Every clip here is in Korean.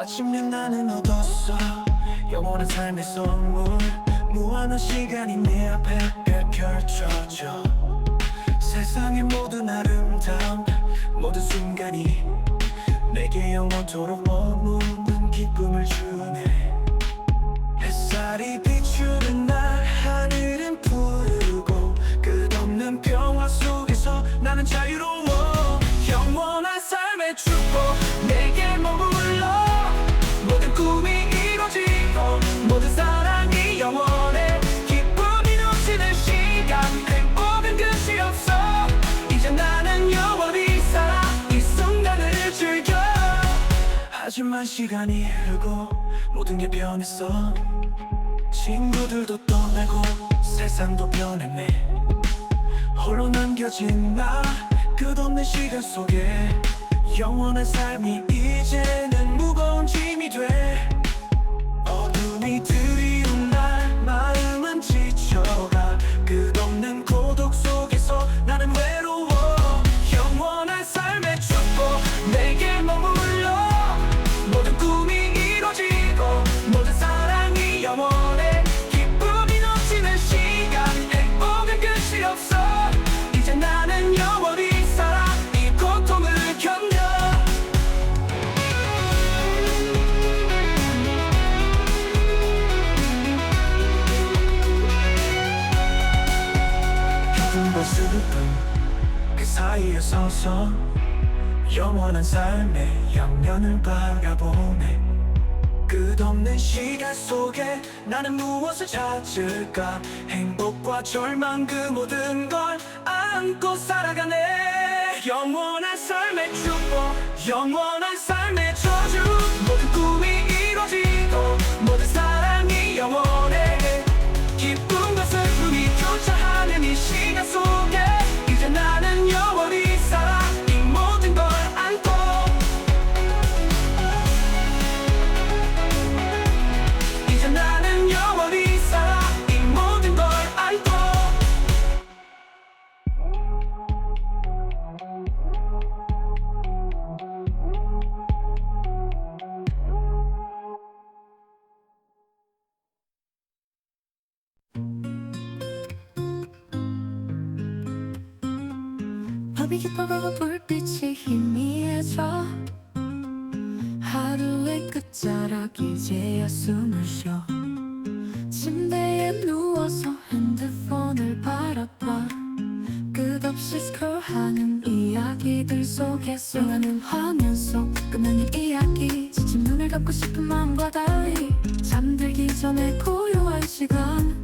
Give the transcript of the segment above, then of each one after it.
마침내 나는 얻었어. 영원한 삶의 선물. 무한한 시간이 내 앞에 펼쳐져. 세상의 모든 아름다움 모든 순간이 내게 영원토록 머무는 기쁨을 주 하지만 시간이 흐르고 모든 게 변했어. 친구들도 떠나고 세상도 변했네. 홀로 남겨진 나 끝없는 시간 속에 영원한 삶이 이제는 무거운 짐이 돼 영원한 삶의 양면을 바라보네. 끝없는 시간 속에 나는 무엇을 찾을까? 행복과 절망 그 모든 걸 안고 살아가네. 영원한 삶의 축복 영원한 삶의 저주. 모든 꿈이 이루어지고 모든 사랑이 영원 밤이 깊어가고 불빛이 희미해져 하루의 끝자락 이제야 숨을 쉬어 침대에 누워서 핸드폰을 바라봐 끝없이 스크롤하는 이야기들 속에 수많은 화면 속 끝나는 이야기 지친 눈을 감고 싶은 마음과 달리 잠들기 전에 고요한 시간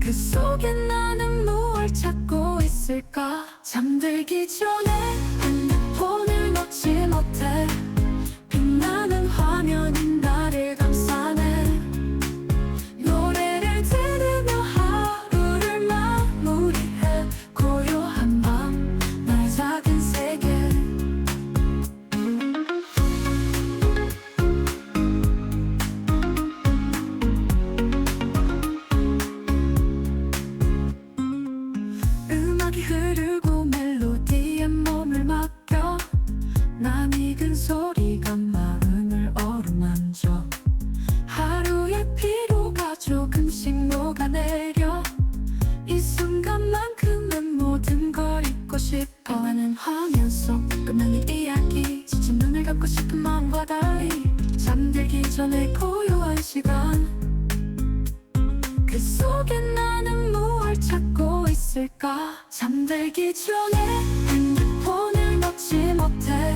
그 속에 나는 무얼 찾고 있을까? 잠들기 전에 핸드폰을 놓지 못해 빛나는 화면이 난 익은 소리가 마음을 어루만져. 하루의 피로가 조금씩 녹아내려. 이 순간만큼은 모든 걸 잊고 싶어 하는 화면 속 끝나는 이야기. 지친 눈을 감고 싶은 마음과 달리 잠들기 전에 고요한 시간. 그 속에 나는 무얼 찾고 있을까? 잠들기 전에 핸드폰을 놓지 못해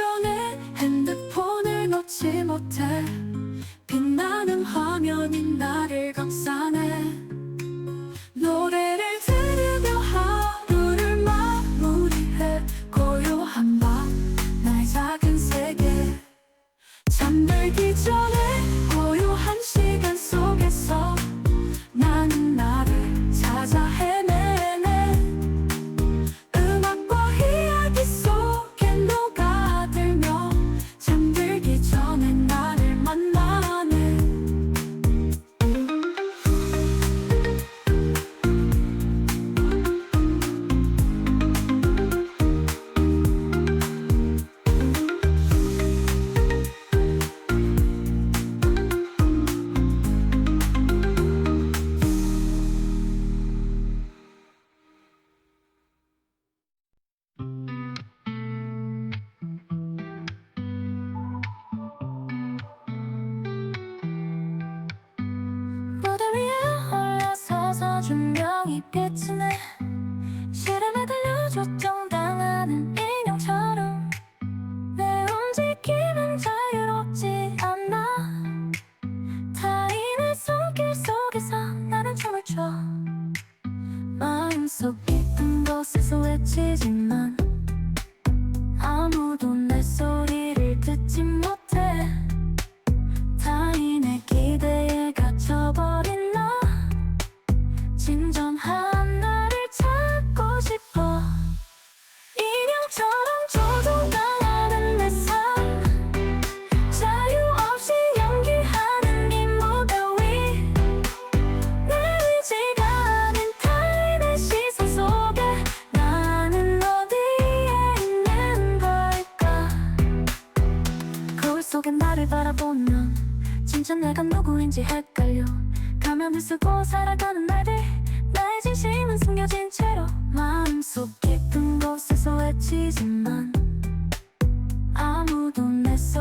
전에 핸드폰을 놓지 못해 실험에 들려줘 정 내가 누구인지 헷갈려. 가면을 쓰고 살아가는 날들 나의 진심은 숨겨진 채로 마음속 깊은 곳에서 외치지만 아무도 내소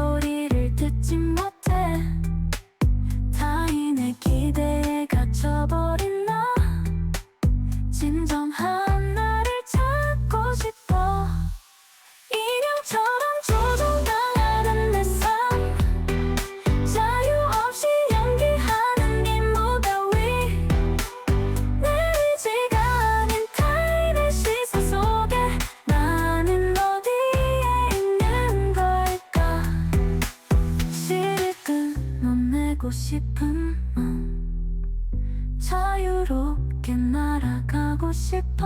싶은 마음. 자유롭게 날아가고 싶어.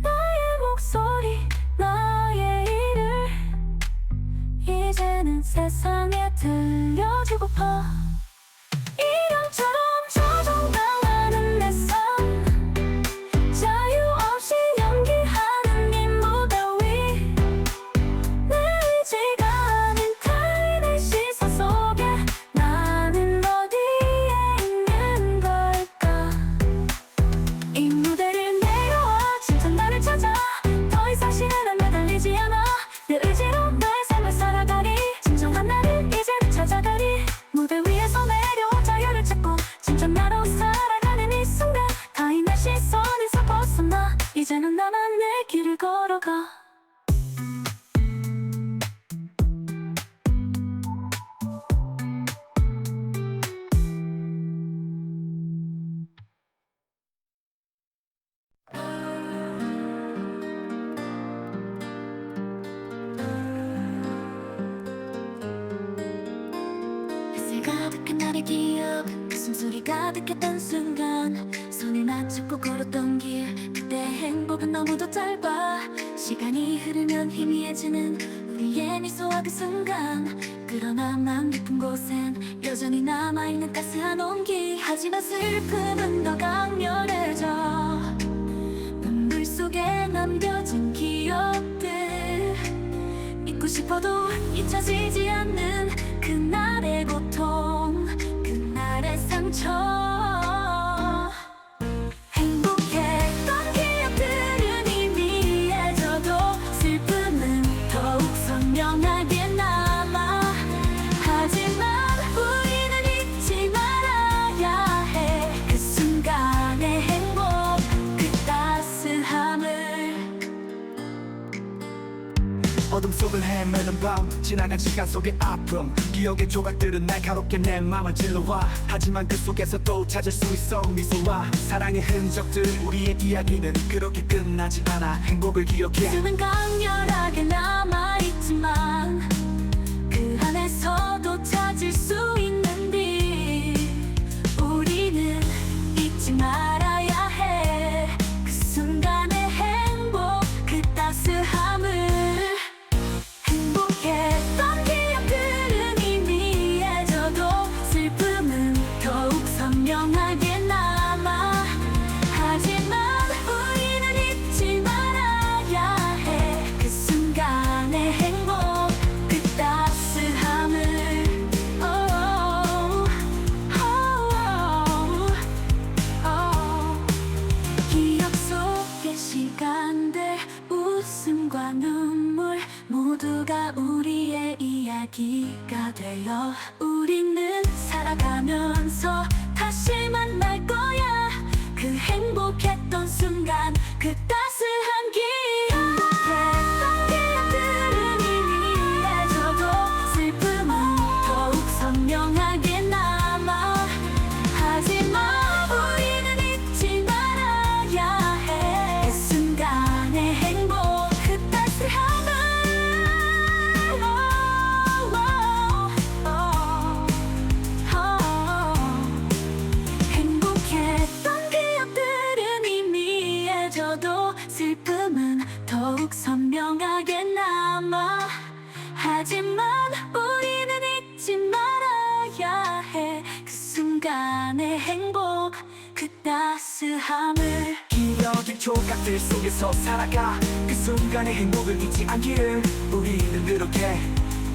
나의 목소리 나의 일을. 이제는 세상에 들려주고파 가득했던 순간 손을 맞잡고 걸었던 길. 그때 행복은 너무도 짧아. 시간이 흐르면 희미해지는 우리의 미소와 그 순간. 그러나 마음 깊은 곳엔 여전히 남아있는 따스한 온기. 하지만 슬픔은 더 강렬해져. 눈물 속에 남겨진 기억들. 잊고 싶어도 잊혀지지 않는 그날의 고통 어둠 속을 헤매는 밤 지나간 시간 속의 아픔. 기억의 조각들은 날카롭게 내 맘을 찔러와. 하지만 그 속에서 또 찾을 수 있어 미소와 사랑의 흔적들. 우리의 이야기는 그렇게 끝나지 않아 행복을 기억해. 숨은 강렬하게 남아있지만 하늘 기어진 촉각들 속에서 살아가 그 순간의 행복을 잊지 않기를 우리는 그렇게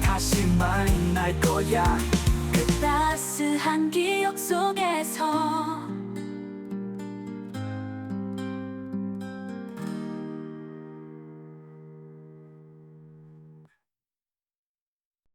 다시 만날 거야. 그 따스한 기억 속에서